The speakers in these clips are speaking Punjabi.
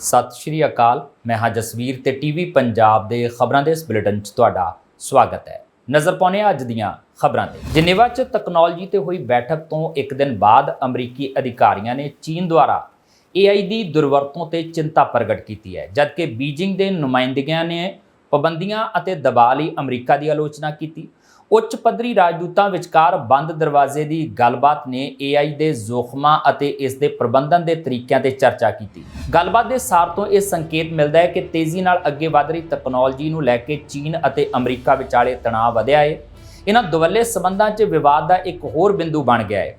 ਸਤਿ ਸ਼੍ਰੀ ਅਕਾਲ। ਮੈਂ ਹਾਂ ਜਸਵੀਰ ਤੇ ਟੀਵੀ ਪੰਜਾਬ ਦੇ ਖਬਰਾਂ ਦੇ ਇਸ ਬੁਲੇਟਿਨ 'ਚ ਤੁਹਾਡਾ ਸਵਾਗਤ ਹੈ। ਨਜ਼ਰ ਪਾਉਂਦੇ ਹਾਂ ਅੱਜ ਦੀਆਂ ਖਬਰਾਂ ਤੇ। ਜਨੇਵਾ 'ਚ ਟੈਕਨੋਲੋਜੀ ਤੇ ਹੋਈ ਬੈਠਕ ਤੋਂ ਇੱਕ ਦਿਨ ਬਾਅਦ ਅਮਰੀਕੀ ਅਧਿਕਾਰੀਆਂ ਨੇ ਚੀਨ ਦੁਆਰਾ AI ਦੀ ਦੁਰਵਰਤੋਂ ਤੇ ਚਿੰਤਾ ਪ੍ਰਗਟ ਕੀਤੀ ਹੈ, ਜਦਕਿ ਬੀਜਿੰਗ ਦੇ ਨੁਮਾਇੰਦਗੀਆਂ ਨੇ ਪਾਬੰਦੀਆਂ ਅਤੇ ਦਬਾਅ ਲਈ ਅਮਰੀਕਾ ਦੀ ਆਲੋਚਨਾ ਕੀਤੀ। ਉੱਚ ਪੱਧਰੀ ਰਾਜਦੂਤਾਂ ਵਿਚਕਾਰ ਬੰਦ ਦਰਵਾਜ਼ੇ ਦੀ ਗੱਲਬਾਤ ਨੇ AI ਦੇ ਜ਼ੋਖਮਾਂ ਅਤੇ ਇਸ ਦੇ ਪ੍ਰਬੰਧਨ ਦੇ ਤਰੀਕਿਆਂ ਤੇ ਚਰਚਾ ਕੀਤੀ। ਗੱਲਬਾਤ ਦੇ ਸਾਰ ਤੋਂ ਇਹ ਸੰਕੇਤ ਮਿਲਦਾ ਹੈ ਕਿ ਤੇਜ਼ੀ ਨਾਲ ਅੱਗੇ ਵਧ ਰਹੀ ਟੈਕਨੋਲੋਜੀ ਨੂੰ ਲੈ ਕੇ ਚੀਨ ਅਤੇ ਅਮਰੀਕਾ ਵਿਚਾਲੇ ਤਣਾਅ ਵਧਿਆ ਹੈ। ਇਹਨਾਂ ਦੁਵੱਲੇ ਸਬੰਧਾਂ 'ਚ ਵਿਵਾਦ ਦਾ ਇੱਕ ਹੋਰ ਬਿੰਦੂ ਬਣ ਗਿਆ ਹੈ।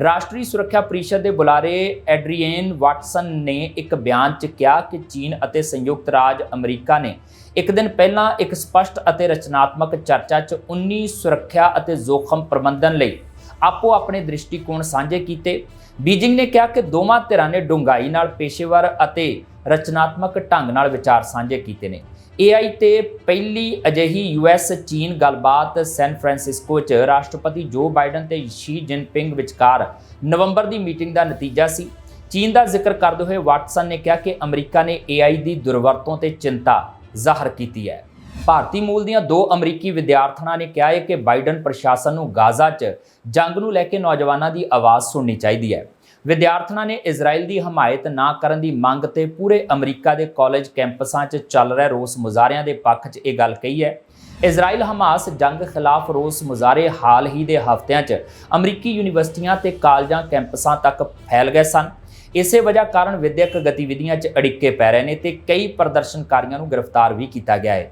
ਰਾਸ਼ਟਰੀ ਸੁਰੱਖਿਆ ਪਰਿਸ਼ਦ ਦੇ ਬੁਲਾਰੇ ਐਡਰੀਏਨ ਵਾਟਸਨ ਨੇ ਇੱਕ ਬਿਆਨ 'ਚ ਕਿਹਾ ਕਿ ਚੀਨ ਅਤੇ ਸੰਯੁਕਤ ਰਾਜ ਅਮਰੀਕਾ ਨੇ ਇੱਕ ਦਿਨ ਪਹਿਲਾਂ ਇੱਕ ਸਪਸ਼ਟ ਅਤੇ ਰਚਨਾਤਮਕ ਚਰਚਾ 'ਚ 19 ਸੁਰੱਖਿਆ ਅਤੇ ਜ਼ੋਖਮ ਪ੍ਰਬੰਧਨ ਲਈ ਆਪੋ ਆਪਣੇ ਦ੍ਰਿਸ਼ਟੀਕੋਣ ਸਾਂਝੇ ਕੀਤੇ। ਬੀਜਿੰਗ ਨੇ ਕਿਹਾ ਕਿ ਦੋਵਾਂ ਧਿਰਾਂ ਨੇ ਡੂੰਘਾਈ ਨਾਲ ਪੇਸ਼ੇਵਰ ਅਤੇ ਰਚਨਾਤਮਕ ਢੰਗ ਨਾਲ ਵਿਚਾਰ ਸਾਂਝੇ ਕੀਤੇ ਨੇ। AI ਤੇ ਪਹਿਲੀ ਅਜਿਹੀ US ਚੀਨ ਗੱਲਬਾਤ ਸੈਨ ਫਰਾਂਸਿਸਕੋ 'ਚ ਰਾਸ਼ਟਰਪਤੀ ਜੋ ਬਾਈਡਨ ਤੇ ਸ਼ੀ ਜਿਨਪਿੰਗ ਵਿਚਕਾਰ ਨਵੰਬਰ ਦੀ ਮੀਟਿੰਗ ਦਾ ਨਤੀਜਾ ਸੀ। ਚੀਨ ਦਾ ਜ਼ਿਕਰ ਕਰਦੇ ਹੋਏ ਵਾਟਸਨ ਨੇ ਕਿਹਾ ਕਿ ਅਮਰੀਕਾ ਨੇ AI ਦੀ ਦੁਰਵਰਤੋਂ ਤੇ ਚਿੰਤਾ ਜ਼ਾਹਰ ਕੀਤੀ ਹੈ। ਭਾਰਤੀ ਮੂਲ ਦੀਆਂ ਦੋ ਅਮਰੀਕੀ ਵਿਦਿਆਰਥਣਾਂ ਨੇ ਕਿਹਾ ਹੈ ਕਿ ਬਾਈਡਨ ਪ੍ਰਸ਼ਾਸਨ ਨੂੰ ਗਾਜ਼ਾ 'ਚ ਜੰਗ ਨੂੰ ਲੈ ਕੇ ਨੌਜਵਾਨਾਂ ਦੀ ਆਵਾਜ਼ ਸੁਣਨੀ ਚਾਹੀਦੀ ਹੈ। ਵਿਦਿਆਰਥਣਾਂ ਨੇ ਇਜ਼ਰਾਈਲ ਦੀ ਹਮਾਇਤ ਨਾ ਕਰਨ ਦੀ ਮੰਗ ਤੇ ਪੂਰੇ ਅਮਰੀਕਾ ਦੇ ਕਾਲਜ ਕੈਂਪਸਾਂ 'ਚ ਚੱਲ ਰਹੇ ਰੋਸ ਮੁਜ਼ਾਹਰਿਆਂ ਦੇ ਪੱਖ 'ਚ ਇਹ ਗੱਲ ਕਹੀ ਹੈ। ਇਜ਼ਰਾਈਲ ਹਮਾਸ ਜੰਗ ਖਿਲਾਫ ਰੋਸ ਮੁਜ਼ਾਹਰੇ ਹਾਲ ਹੀ ਦੇ ਹਫ਼ਤਿਆਂ 'ਚ ਅਮਰੀਕੀ ਯੂਨੀਵਰਸਿਟੀਆਂ ਤੇ ਕਾਲਜਾਂ ਕੈਂਪਸਾਂ ਤੱਕ ਫੈਲ ਗਏ ਸਨ। ਇਸੇ ਵਜ੍ਹਾ ਕਾਰਨ ਵਿਦਿਅਕ ਗਤੀਵਿਧੀਆਂ 'ਚ ਅੜਿੱਕੇ ਪੈ ਰਹੇ ਨੇ ਤੇ ਕਈ ਪ੍ਰਦਰਸ਼ਨਕਾਰੀਆਂ ਨੂੰ ਗ੍ਰਿਫਤਾਰ ਵੀ ਕੀਤਾ ਗਿਆ ਹੈ।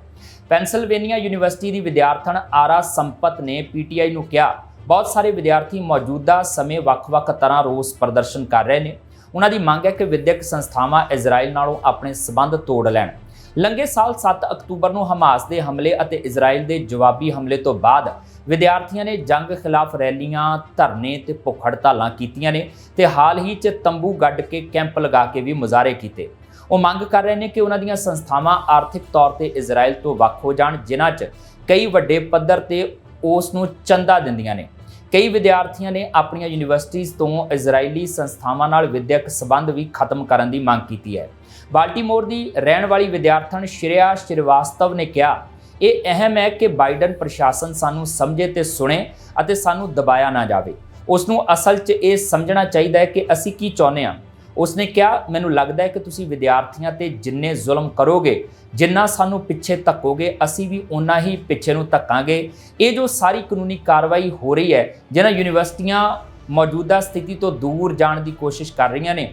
ਪੈਨਸਿਲਵੇਨੀਆ ਯੂਨੀਵਰਸਿਟੀ ਦੀ ਵਿਦਿਆਰਥਣ ਆਰਾ ਸੰਪਤ ਨੇ ਪੀਟੀਆਈ ਨੂੰ ਕਿਹਾ ਬਹੁਤ ਸਾਰੇ ਵਿਦਿਆਰਥੀ ਮੌਜੂਦਾ ਸਮੇਂ ਵੱਖ-ਵੱਖ ਤਰ੍ਹਾਂ ਰੋਸ ਪ੍ਰਦਰਸ਼ਨ ਕਰ ਰਹੇ ਨੇ। ਉਹਨਾਂ ਦੀ ਮੰਗ ਹੈ ਕਿ ਵਿਦਿਅਕ ਸੰਸਥਾਵਾਂ ਇਜ਼ਰਾਈਲ ਨਾਲੋਂ ਆਪਣੇ ਸਬੰਧ ਤੋੜ ਲੈਣ। ਲੰਘੇ ਸਾਲ 7 ਅਕਤੂਬਰ ਨੂੰ ਹਮਾਸ ਦੇ ਹਮਲੇ ਅਤੇ ਇਜ਼ਰਾਈਲ ਦੇ ਜਵਾਬੀ ਹਮਲੇ ਤੋਂ ਬਾਅਦ ਵਿਦਿਆਰਥੀਆਂ ਨੇ ਜੰਗ ਖਿਲਾਫ ਰੈਲੀਆਂ, ਧਰਨੇ ਤੇ ਭੁੱਖ ਹੜਤਾਲਾਂ ਕੀਤੀਆਂ ਨੇ ਤੇ ਹਾਲ ਹੀ 'ਚ ਤੰਬੂ ਗੱਡ ਕੇ ਕੈਂਪ ਲਗਾ ਕੇ ਵੀ ਮੁਜ਼ਾਹਰੇ ਕੀਤੇ। ਉਹ ਮੰਗ ਕਰ ਰਹੇ ਨੇ ਕਿ ਉਹਨਾਂ ਦੀਆਂ ਸੰਸਥਾਵਾਂ ਆਰਥਿਕ ਤੌਰ ਤੇ ਇਜ਼ਰਾਈਲ ਤੋਂ ਵੱਖ ਹੋ ਜਾਣ, ਜਿਨ੍ਹਾਂ 'ਚ ਕਈ ਵੱਡੇ ਪੱਧਰ ਤੇ ਉਸ ਨੂੰ ਚੰਦਾ ਦਿੰਦੀਆਂ ਨੇ। ਕਈ ਵਿਦਿਆਰਥੀਆਂ ਨੇ ਆਪਣੀਆਂ ਯੂਨੀਵਰਸਿਟੀਆਂ ਤੋਂ ਇਜ਼ਰਾਈਲੀ ਸੰਸਥਾਵਾਂ ਨਾਲ ਵਿਦਿਅਕ ਸਬੰਧ ਵੀ ਖਤਮ ਕਰਨ ਦੀ ਮੰਗ ਕੀਤੀ ਹੈ। ਬਾਲਟਿਮੋਰ ਦੀ ਰਹਿਣ ਵਾਲੀ ਵਿਦਿਆਰਥਣ ਸ਼੍ਰੇਆ ਸ਼੍ਰੀਵਾਸਤਵ ਨੇ ਕਿਹਾ, ਇਹ ਅਹਿਮ ਹੈ ਕਿ ਬਾਈਡਨ ਪ੍ਰਸ਼ਾਸਨ ਸਾਨੂੰ ਸਮਝੇ ਤੇ ਸੁਣੇ ਅਤੇ ਸਾਨੂੰ ਦਬਾਇਆ ਨਾ ਜਾਵੇ। ਉਸ ਨੂੰ ਅਸਲ 'ਚ ਇਹ ਸਮਝਣਾ ਚਾਹੀਦਾ ਹੈ ਕਿ ਅਸੀਂ ਕੀ ਚਾਹੁੰਦੇ ਹਾਂ। ਉਸਨੇ ਕਿਹਾ, ਮੈਨੂੰ ਲੱਗਦਾ ਹੈ ਕਿ ਤੁਸੀਂ ਵਿਦਿਆਰਥੀਆਂ ਤੇ ਜਿੰਨੇ ਜ਼ੁਲਮ ਕਰੋਗੇ, ਜਿੰਨਾ ਸਾਨੂੰ ਪਿੱਛੇ ਧੱਕੋਗੇ, ਅਸੀਂ ਵੀ ਉਨਾ ਹੀ ਪਿੱਛੇ ਨੂੰ ਧੱਕਾਂਗੇ। ਇਹ ਜੋ ਸਾਰੀ ਕਾਨੂੰਨੀ ਕਾਰਵਾਈ ਹੋ ਰਹੀ ਹੈ ਜਿਹਨਾਂ ਯੂਨੀਵਰਸਿਟੀਆਂ ਮੌਜੂਦਾ ਸਥਿਤੀ ਤੋਂ ਦੂਰ ਜਾਣ ਦੀ ਕੋਸ਼ਿਸ਼ ਕਰ ਰਹੀਆਂ ਨੇ,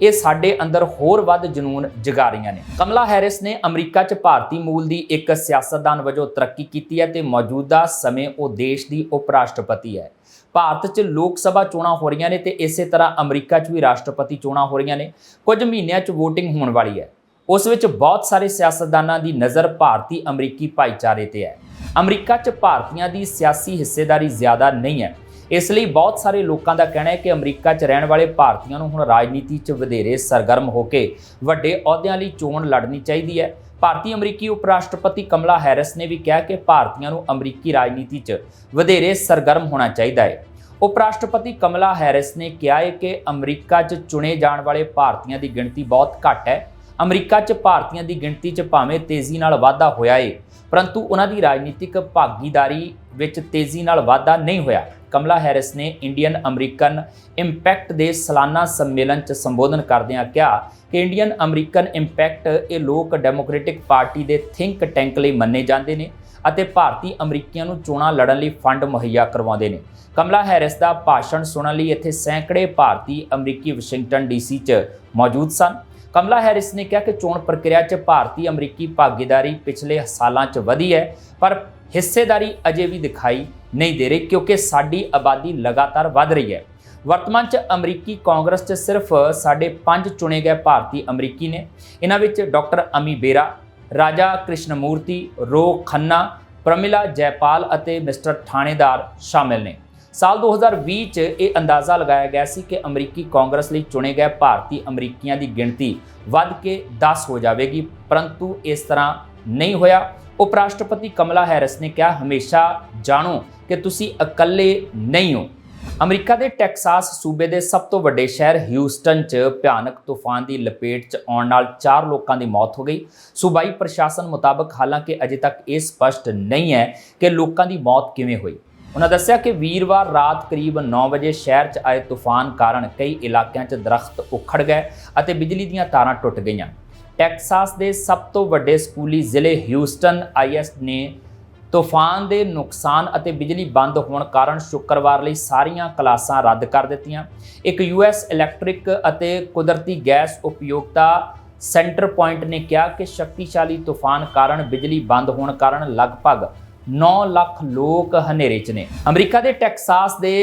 ਇਹ ਸਾਡੇ ਅੰਦਰ ਹੋਰ ਵੱਧ ਜਨੂਨ ਜਗਾ ਰਹੀਆਂ ਨੇ। ਕਮਲਾ ਹੈਰਿਸ ਨੇ ਅਮਰੀਕਾ 'ਚ ਭਾਰਤੀ ਮੂਲ ਦੀ ਇੱਕ ਸਿਆਸਤਦਾਨ ਵਜੋਂ ਤਰੱਕੀ ਕੀਤੀ ਹੈ ਤੇ ਮੌਜੂਦਾ ਸਮੇਂ ਉਹ ਦੇਸ਼ ਦੀ ਉਪ ਰਾਸ਼ਟਰਪਤੀ ਹੈ। ਭਾਰਤ 'ਚ ਲੋਕ ਸਭਾ ਚੋਣਾਂ ਹੋ ਰਹੀਆਂ ਨੇ ਤੇ ਇਸੇ ਤਰ੍ਹਾਂ ਅਮਰੀਕਾ 'ਚ ਵੀ ਰਾਸ਼ਟਰਪਤੀ ਚੋਣਾਂ ਹੋ ਰਹੀਆਂ ਨੇ। ਕੁਝ ਮਹੀਨਿਆਂ 'ਚ VOTING ਹੋਣ ਵਾਲੀ ਹੈ। ਉਸ ਵਿੱਚ ਬਹੁਤ ਸਾਰੇ ਸਿਆਸਤਦਾਨਾਂ ਦੀ ਨਜ਼ਰ ਭਾਰਤੀ ਅਮਰੀਕੀ ਭਾਈਚਾਰੇ ਤੇ ਹੈ। ਅਮਰੀਕਾ 'ਚ ਭਾਰਤੀਆਂ ਦੀ ਸਿਆਸੀ ਹਿੱਸੇਦਾਰੀ ਜ਼ਿਆਦਾ ਨਹੀਂ ਹੈ। ਇਸ ਲਈ ਬਹੁਤ ਸਾਰੇ ਲੋਕਾਂ ਦਾ ਕਹਿਣਾ ਹੈ ਕਿ ਅਮਰੀਕਾ 'ਚ ਰਹਿਣ ਵਾਲੇ ਭਾਰਤੀਆਂ ਨੂੰ ਹੁਣ ਰਾਜਨੀਤੀ 'ਚ ਵਧੇਰੇ ਸਰਗਰਮ ਹੋ ਕੇ ਵੱਡੇ ਅਹੁਦਿਆਂ ਲਈ ਚੋਣ ਲੜਨੀ ਚਾਹੀਦੀ ਹੈ। ਭਾਰਤੀ ਅਮਰੀਕੀ ਉਪ ਰਾਸ਼ਟਰਪਤੀ ਕਮਲਾ ਹੈਰਿਸ ਨੇ ਵੀ ਕਿਹਾ ਕਿ ਭਾਰਤੀਆਂ ਨੂੰ ਅਮਰੀਕੀ ਰਾਜਨੀਤੀ 'ਚ ਵਧੇਰੇ ਸਰਗਰਮ ਹੋਣਾ ਚਾਹੀਦਾ ਹੈ। ਉਪ ਰਾਸ਼ਟਰਪਤੀ ਕਮਲਾ ਹੈਰਿਸ ਨੇ ਕਿਹਾ ਹੈ ਕਿ ਅਮਰੀਕਾ 'ਚ ਚੁਣੇ ਜਾਣ ਵਾਲੇ ਭਾਰਤੀਆਂ ਦੀ ਗਿਣਤੀ ਬਹੁਤ ਘੱਟ ਹੈ। ਅਮਰੀਕਾ 'ਚ ਭਾਰਤੀਆਂ ਦੀ ਗਿਣਤੀ 'ਚ ਭਾਵੇਂ ਤੇਜ਼ੀ ਨਾਲ ਵਾਧਾ ਹੋਇਆ ਏ, ਪਰੰਤੂ ਉਹਨਾਂ ਦੀ ਰਾਜਨੀਤਿਕ ਭਾਗੀਦਾਰੀ ਵਿੱਚ ਤੇਜ਼ੀ ਨਾਲ ਵਾਧਾ ਨਹੀਂ ਹੋਇਆ। ਕਮਲਾ ਹੈਰਿਸ ਨੇ ਇੰਡੀਅਨ ਅਮਰੀਕਨ ਇੰਪੈਕਟ ਦੇ ਸਾਲਾਨਾ ਸੰਮੇਲਨ 'ਚ ਸੰਬੋਧਨ ਕਰਦਿਆਂ ਕਿਹਾ ਕਿ ਇੰਡੀਅਨ ਅਮਰੀਕਨ ਇੰਪੈਕਟ ਇਹ ਲੋਕ ਡੈਮੋਕ੍ਰੈਟਿਕ ਪਾਰਟੀ ਦੇ ਥਿੰਕ ਟੈਂਕ ਲਈ ਮੰਨੇ ਜਾਂਦੇ ਨੇ ਅਤੇ ਭਾਰਤੀ ਅਮਰੀਕੀਆਂ ਨੂੰ ਚੋਣਾਂ ਲੜਨ ਲਈ ਫੰਡ ਮੁਹੱਈਆ ਕਰਵਾਉਂਦੇ ਨੇ। ਕਮਲਾ ਹੈਰਿਸ ਦਾ ਭਾਸ਼ਣ ਸੁਣਨ ਲਈ ਇੱਥੇ ਸੈਂਕੜੇ ਭਾਰਤੀ ਅਮਰੀਕੀ ਵਾਸ਼ਿੰਗਟਨ ਡੀਸੀ 'ਚ ਮੌਜੂਦ ਸਨ। ਕਮਲਾ ਹੈਰਿਸ ਨੇ ਕਿਹਾ ਕਿ ਚੋਣ ਪ੍ਰਕਿਰਿਆ 'ਚ ਭਾਰਤੀ ਅਮਰੀਕੀ ਭਾਗੀਦਾਰੀ ਪਿਛਲੇ ਸਾਲਾਂ 'ਚ ਵਧੀ ਹੈ, ਪਰ ਹਿੱਸੇਦਾਰੀ ਅਜੇ ਵੀ ਦਿਖਾਈ ਨਹੀਂ ਦੇ ਰਹੀ ਕਿਉਂਕਿ ਸਾਡੀ ਆਬਾਦੀ ਲਗਾਤਾਰ ਵਧ ਰਹੀ ਹੈ। ਵਰਤਮਾਨ 'ਚ ਅਮਰੀਕੀ ਕਾਂਗਰਸ 'ਚ ਸਿਰਫ ਸਾਡੇ ਪੰਜ ਚੁਣੇ ਗਏ ਭਾਰਤੀ ਅਮਰੀਕੀ ਨੇ। ਇਹਨਾਂ ਵਿੱਚ ਡਾਕਟਰ ਅਮੀ ਬੇਰਾ, ਰਾਜਾ ਕ੍ਰਿਸ਼ਨਮੂਰਤੀ, ਰੋ ਖੰਨਾ, ਪ੍ਰਮਿਲਾ ਜੈਪਾਲ ਅਤੇ ਮਿਸਟਰ ਥਾਣੇਦਾਰ ਸ਼ਾਮਿਲ ਨੇ। ਸਾਲ 2020 ਚ ਇਹ ਅੰਦਾਜ਼ਾ ਲਗਾਇਆ ਗਿਆ ਸੀ ਕਿ ਅਮਰੀਕੀ ਕਾਂਗਰਸ ਲਈ ਚੁਣੇ ਗਏ ਭਾਰਤੀ ਅਮਰੀਕੀਆਂ ਦੀ ਗਿਣਤੀ ਵੱਧ ਕੇ 10 ਹੋ ਜਾਵੇਗੀ, ਪਰੰਤੂ ਇਸ ਤਰ੍ਹਾਂ ਨਹੀਂ ਹੋਇਆ। ਉਪ ਰਾਸ਼ਟਰਪਤੀ ਕਮਲਾ ਹੈਰਿਸ ਨੇ ਕਿਹਾ, ਹਮੇਸ਼ਾ ਜਾਣੋ ਕਿ ਤੁਸੀਂ ਇਕੱਲੇ ਨਹੀਂ ਹੋ। ਅਮਰੀਕਾ ਦੇ ਟੈਕਸਾਸ ਸੂਬੇ ਦੇ ਸਭ ਤੋਂ ਵੱਡੇ ਸ਼ਹਿਰ ਹਿਊਸਟਨ 'ਚ ਭਿਆਨਕ ਤੂਫਾਨ ਦੀ ਲਪੇਟ 'ਚ ਆਉਣ ਨਾਲ 4 ਲੋਕਾਂ ਦੀ ਮੌਤ ਹੋ ਗਈ। ਸੂਬਾਈ ਪ੍ਰਸ਼ਾਸਨ ਮੁਤਾਬਕ ਹਾਲਾਂਕਿ ਅਜੇ ਤੱਕ ਇਹ ਸਪਸ਼ਟ ਨਹੀਂ ਹੈ ਕਿ ਲੋਕਾਂ ਦੀ ਮੌਤ ਕਿਵੇਂ ਹੋਈ। ਉਹਨਾਂ ਦੱਸਿਆ ਕਿ ਵੀਰਵਾਰ ਰਾਤ ਕਰੀਬ 9 ਵਜੇ ਸ਼ਹਿਰ 'ਚ ਆਏ ਤੂਫਾਨ ਕਾਰਨ ਕਈ ਇਲਾਕਿਆਂ 'ਚ ਦਰਖਤ ਉਖੜ ਗਏ ਅਤੇ ਬਿਜਲੀ ਦੀਆਂ ਤਾਰਾਂ ਟੁੱਟ ਗਈਆਂ। ਟੈਕਸਾਸ ਦੇ ਸਭ ਤੋਂ ਵੱਡੇ ਸਕੂਲੀ ਜ਼ਿਲ੍ਹੇ ਹਿਊਸਟਨ ਆਈਐਸ ਨੇ ਤੂਫਾਨ ਦੇ ਨੁਕਸਾਨ ਅਤੇ ਬਿਜਲੀ ਬੰਦ ਹੋਣ ਕਾਰਨ ਸ਼ੁੱਕਰਵਾਰ ਲਈ ਸਾਰੀਆਂ ਕਲਾਸਾਂ ਰੱਦ ਕਰ ਦਿੱਤੀਆਂ। ਇੱਕ ਯੂਐਸ ਇਲੈਕਟ੍ਰਿਕ ਅਤੇ ਕੁਦਰਤੀ ਗੈਸ ਉਪਯੋਗਤਾ ਸੈਂਟਰ ਪੁਆਇੰਟ ਨੇ ਕਿਹਾ ਕਿ ਸ਼ਕਤੀਸ਼ਾਲੀ ਤੂਫਾਨ ਕਾਰਨ ਬਿਜਲੀ ਬੰਦ ਹੋਣ ਕਾਰਨ ਲਗਭਗ 9 ਲੱਖ ਲੋਕ ਹਨੇਰੇ 'ਚ ਨੇ। ਅਮਰੀਕਾ ਦੇ ਟੈਕਸਾਸ ਦੇ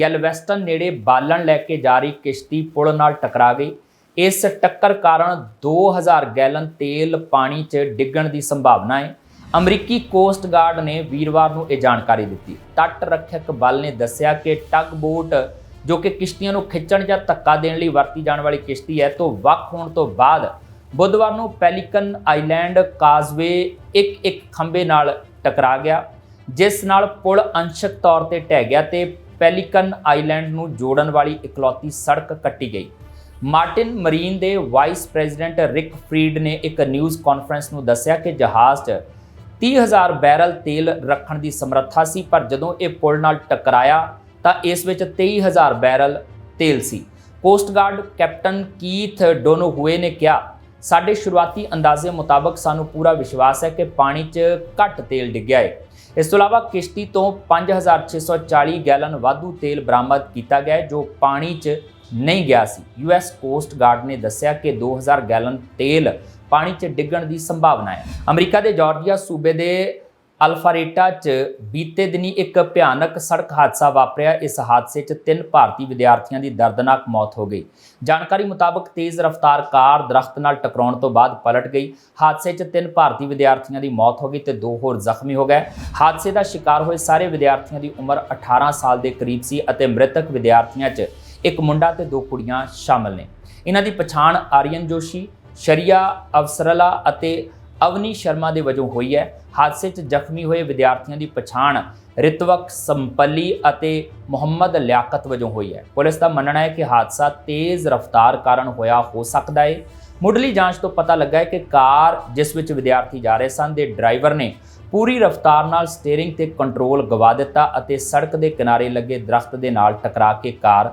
ਗੈਲਵੈਸਟਨ ਨੇੜੇ ਬਾਲਣ ਲੈ ਕੇ ਜਾ ਰਹੀ ਕਿਸ਼ਤੀ ਪੁਲ ਨਾਲ ਟਕਰਾ ਗਈ। ਇਸ ਟੱਕਰ ਕਾਰਨ 2000 ਗੈਲਨ ਤੇਲ ਪਾਣੀ 'ਚ ਡਿੱਗਣ ਦੀ ਸੰਭਾਵਨਾ ਹੈ। ਅਮਰੀਕੀ ਕੋਸਟ ਗਾਰਡ ਨੇ ਵੀਰਵਾਰ ਨੂੰ ਇਹ ਜਾਣਕਾਰੀ ਦਿੱਤੀ। ਤੱਟ ਰੱਖਿਅਕ ਬਲ ਨੇ ਦੱਸਿਆ ਕਿ ਟਗ ਬੋਟ ਜੋ ਕਿ ਕਿਸ਼ਤੀਆਂ ਨੂੰ ਖਿੱਚਣ ਜਾਂ ਧੱਕਾ ਦੇਣ ਲਈ ਵਰਤੀ ਜਾਣ ਵਾਲੀ ਕਿਸ਼ਤੀ ਹੈ, ਤੋਂ ਵੱਖ ਹੋਣ ਤੋਂ ਬਾਅਦ ਬੁੱਧਵਾਰ ਨੂੰ ਪੈਲੀਕਨ ਆਈਲੈਂਡ ਕਾਜ਼ਵੇ ਇੱਕ ਇੱਕ ਖੰਭੇ ਨਾਲ ਟਕਰਾ ਗਿਆ, ਜਿਸ ਨਾਲ ਪੁਲ ਅੰਸ਼ਕ ਤੌਰ ਤੇ ਢਹਿ ਗਿਆ ਤੇ ਪੈਲੀਕਨ ਆਈਲੈਂਡ ਨੂੰ ਜੋੜਨ ਵਾਲੀ ਇਕਲੌਤੀ ਸੜਕ ਕੱਟੀ ਗਈ। ਮਾਰਟਿਨ ਮਰੀਨ ਦੇ ਵਾਈਸ ਪ੍ਰੈਜ਼ੀਡੈਂਟ ਰਿਕ ਫਰੀਡ ਨੇ ਇੱਕ ਨਿਊਜ਼ ਕਾਨਫਰੰਸ ਨੂੰ ਦੱਸਿਆ ਕਿ ਜਹਾਜ਼ 'ਚ 30000 ਬੈਰਲ ਤੇਲ ਰੱਖਣ ਦੀ ਸਮਰੱਥਾ ਸੀ ਪਰ ਜਦੋਂ ਇਹ ਪੁਲ ਨਾਲ ਟਕਰਾਇਆ ਤਾਂ ਇਸ ਵਿੱਚ 23000 ਬੈਰਲ ਤੇਲ ਸੀ। Coast guard captain Keith Donohue ਨੇ ਕਿਹਾ ਸਾਡੇ ਸ਼ੁਰੂਆਤੀ ਅੰਦਾਜ਼ੇ ਮੁਤਾਬਕ ਸਾਨੂੰ ਪੂਰਾ ਵਿਸ਼ਵਾਸ ਹੈ ਕਿ ਪਾਣੀ 'ਚ ਘੱਟ ਤੇਲ ਡਿੱਗਿਆ ਹੈ ਇਸ ਤੋਂ ਇਲਾਵਾ ਕਿਸ਼ਤੀ ਤੋਂ 5640 ਗੈਲਨ ਵਾਧੂ ਤੇਲ ਬਰਾਮਦ ਕੀਤਾ ਗਿਆ ਹੈ, ਜੋ ਪਾਣੀ 'ਚ ਨਹੀਂ ਗਿਆ ਸੀ। ਯੂਐਸ ਕੋਸਟ ਗਾਰਡ ਨੇ ਦੱਸਿਆ ਕਿ 2000 ਗੈਲਨ ਤੇਲ ਪਾਣੀ 'ਚ ਡਿੱਗਣ ਦੀ ਸੰਭਾਵਨਾ ਹੈ। ਅਮਰੀਕਾ ਦੇ ਜਾਰਜੀਆ ਸੂਬੇ ਦੇ ਅਲਫਾਰੇਟਾ 'ਚ ਬੀਤੇ ਦਿਨੀ ਇੱਕ ਭਿਆਨਕ ਸੜਕ ਹਾਦਸਾ ਵਾਪਰਿਆ। ਇਸ ਹਾਦਸੇ 'ਚ ਤਿੰਨ ਭਾਰਤੀ ਵਿਦਿਆਰਥੀਆਂ ਦੀ ਦਰਦਨਾਕ ਮੌਤ ਹੋ ਗਈ। ਜਾਣਕਾਰੀ ਮੁਤਾਬਕ ਤੇਜ਼ ਰਫ਼ਤਾਰ ਕਾਰ ਦਰਖਤ ਨਾਲ ਟਕਰਾਉਣ ਤੋਂ ਬਾਅਦ ਪਲਟ ਗਈ। ਹਾਦਸੇ 'ਚ ਤਿੰਨ ਭਾਰਤੀ ਵਿਦਿਆਰਥੀਆਂ ਦੀ ਮੌਤ ਹੋ ਗਈ ਤੇ ਦੋ ਹੋਰ ਜ਼ਖਮੀ ਹੋ ਗਏ। ਹਾਦਸੇ ਦਾ ਸ਼ਿਕਾਰ ਹੋਏ ਸਾਰੇ ਵਿਦਿਆਰਥੀਆਂ ਦੀ ਉਮਰ 18 ਸਾਲ ਦੇ ਕਰੀਬ ਸੀ ਅਤੇ ਮ੍ਰਿਤਕ ਵਿਦਿਆਰਥੀਆਂ 'ਚ ਇੱਕ ਮੁੰਡਾ ਤੇ ਦੋ ਕੁੜੀਆਂ ਸ਼ਾਮਲ ਨੇ। ਇਹਨਾਂ ਦੀ ਪਛਾਣ ਆਰੀਅਨ ਜੋਸ਼ੀ, ਸ਼ਰੀਆ ਅਵਸਰਲਾ ਅਤੇ ਅਵਨੀ ਸ਼ਰਮਾ ਦੇ ਵਜੋਂ ਹੋਈ ਹੈ। ਹਾਦਸੇ 'ਚ ਜ਼ਖਮੀ ਹੋਏ ਵਿਦਿਆਰਥੀਆਂ ਦੀ ਪਛਾਣ ਰਿਤਵਕ ਸੰਪੱਲੀ ਅਤੇ ਮੁਹੰਮਦ ਲਿਆਕਤ ਵਜੋਂ ਹੋਈ ਹੈ। ਪੁਲਿਸ ਦਾ ਮੰਨਣਾ ਹੈ ਕਿ ਹਾਦਸਾ ਤੇਜ਼ ਰਫ਼ਤਾਰ ਕਾਰਨ ਹੋਇਆ, ਹੋ ਸਕਦਾ ਹੈ ਮੁੱਢਲੀ ਜਾਂਚ ਤੋਂ ਪਤਾ ਲੱਗਾ ਹੈ ਕਿ ਕਾਰ ਜਿਸ ਵਿੱਚ ਵਿਦਿਆਰਥੀ ਜਾ ਰਹੇ ਸਨ ਦੇ ਡਰਾਈਵਰ ਨੇ ਪੂਰੀ ਰਫ਼ਤਾਰ ਨਾਲ ਸਟੀਅਰਿੰਗ ਤੇ ਕੰਟਰੋਲ ਗਵਾ ਦਿੱਤਾ ਅਤੇ ਸੜਕ ਦੇ ਕਿਨਾਰੇ ਲੱਗੇ ਦਰਖਤ ਦੇ ਨਾਲ ਟਕਰਾ ਕੇ ਕਾਰ